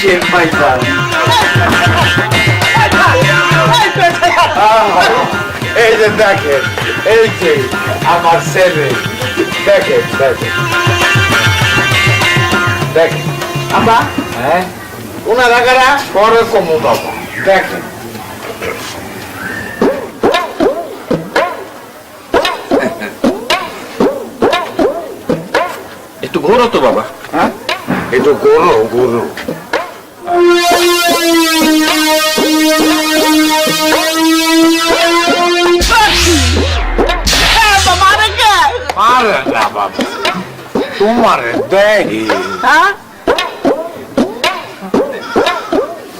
কিসের পাইতা এই যে দেখেন এই যে আমার ছেলে দেখেন দেখেন দেখেন আব্বা হ্যাঁ ওনারা কারা পরে কমু বাবা দেখেন একটু ঘোরো তো বাবা হ্যাঁ একটু গরু গরু মারে না বাবা তোমার হ্যাঁ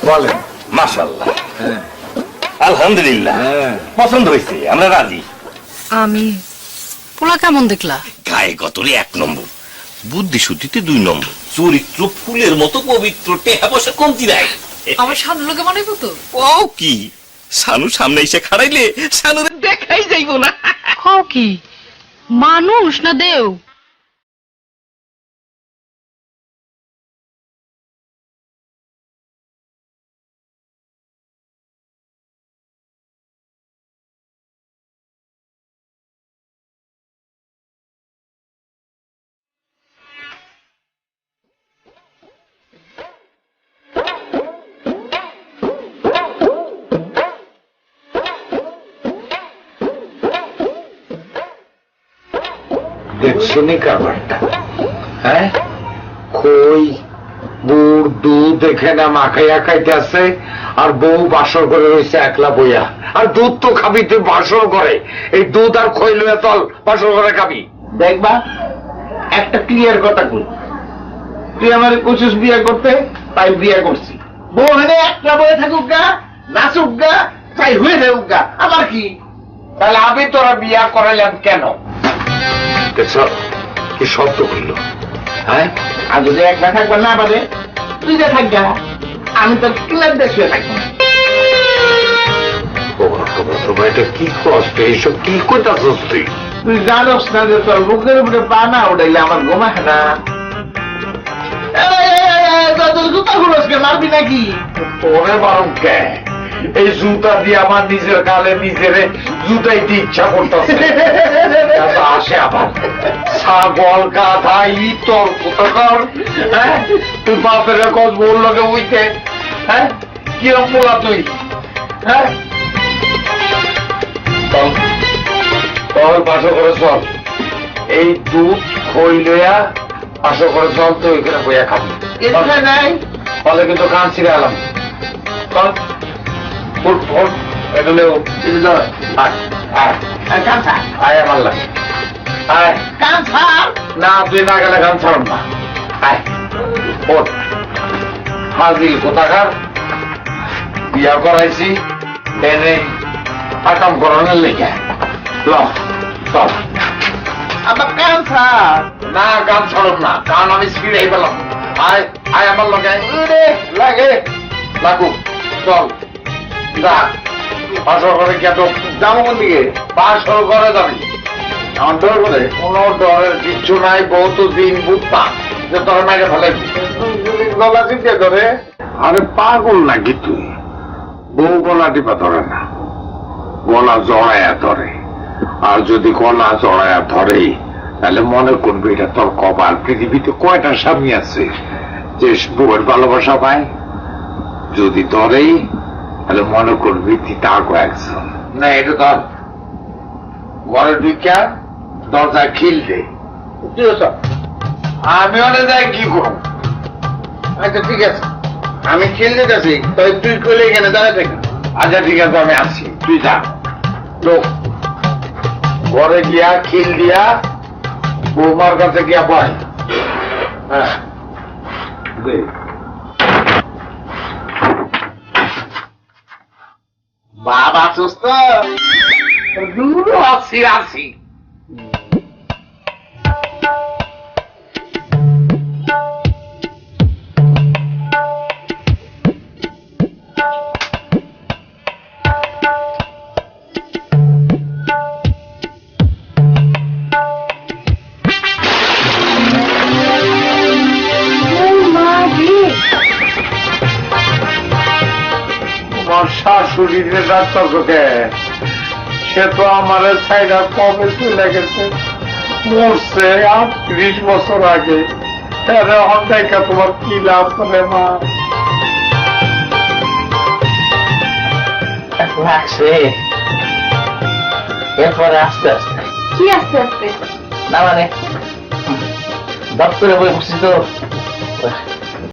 বলেন মাশাল্লাহ আলহামদুলিল্লাহ পছন্দ হয়েছে আমরা রাজি আমি পোলা কেমন দেখলা? গায়ে গতরে এক নম্বর। বুদ্ধি শুদ্ধিতে দুই নম্বর। চরিত্র ফুলের মতো পবিত্র টেহা পয়সা কমতি নাই। আমার সামনে লোকে মনে তো। ও কি? সানু সামনে এসে খাড়াইলে সানুদের দেখাই যাইব না। ও কি? মানুষ না দেও? হ্যাঁ? মাখাইয়া খাইতেছে, আর বউ বাসর করে রয়েছে একলা বইয়া। আর দুধ তো খাবি, তুই বাসর করে। এই দুধ আর খই চল, বাসর করে খাবি। দেখবা, একটা ক্লিয়ার কথা কই। তুই আমার কোশিস বিয়ে করতে, তাই বিয়ে করছি। বউ হেনে একটা বয়ে থাকুক গা, নাচুক গা, তাই হয়ে থাকুক গা। আমার কি? তাহলে আমি তোরা বিয়া করাইলাম কেন? দেখছ কি শব্দ করল হ্যাঁ? আর যদি একটা থাকবে না পারে তুই যে থাকবা আমি তো ক্লাব দেশে থাকব। তোমার এটা কি কষ্ট? এইসব কি করতেছস তুই? তুই জানোস না যে তোর বুকের উপরে পা না উঠাইলে আমার ঘুমা না। তোর জুতা খুলসকে মারবি নাকি? তোরে বারণ কে? এই জুতা দিয়ে আমার নিজের গালে নিজেরে জুতাইতে ইচ্ছা করতেছে। আসে আবার ছাগল গাধা ইতর কোথাকার হ্যাঁ? তুই বাপের কস বল লগে উইতে হ্যাঁ? কিরম পোলা তুই হ্যাঁ? চল চল করে চল। এই দুধ খই লইয়া পাশো করে চল তুই ওইখানে বইয়া খাবি নাই। ফলে কিন্তু কান ছিঁড়ে চল। ফুট ফুট এটা লেও আয় আয় কান ছাড় আয় আমার লাগে আয় কান ছাড় না তুই না গেলে গান ছাড়ব না। আয়। ওঠ হাজির কোথাকার? বিয়া করাইছি। এনে আকাম করানোর লেগে। ল চল। আমার কান ছাড় না গান ছাড়ব না। গান আমি ছিঁড়েই পেলাম। আয় আয় আমার লগে। লাগে। লাগুক চল। ধরে। পাগল নাকি তুই? বউ গলা টিপা ধরে না। গলা জড়ায়া ধরে। আর যদি গলা জড়ায়া ধরে, তাহলে মনে করবে এটা তোর কপাল। পৃথিবীতে কয়টা স্বামী আছে যে বউয়ের ভালোবাসা পায়? যদি ধরেই তাহলে মনে করবি তুই তাকে একজন। না এটা ধর। ঘরে ঢুকিয়া দরজা খিল দে। আমি অনেক যাই কি করব? আচ্ছা ঠিক আছে। আমি খেল দিতেছি তাই তুই কইলে এখানে দাঁড়ায় থাকি। আচ্ছা ঠিক আছে আমি আসি তুই যা। তো ঘরে গিয়া খিল দিয়া বৌমার কাছে গিয়া বয়। হ্যাঁ দে। বাবা সুস্থ? দূর আসি ছুটিতে ডাক্তার তোকে সে তো আমার সাইডা কবে চলে গেছে? মরছে আটত্রিশ বছর আগে। আরে অন্যায়টা তোমার কি লাভ করে মা? লাগছে এরপরে আস্তে আস্তে। কি আস্তে আস্তে? না মানে দপ্তরে বই বসছি তো।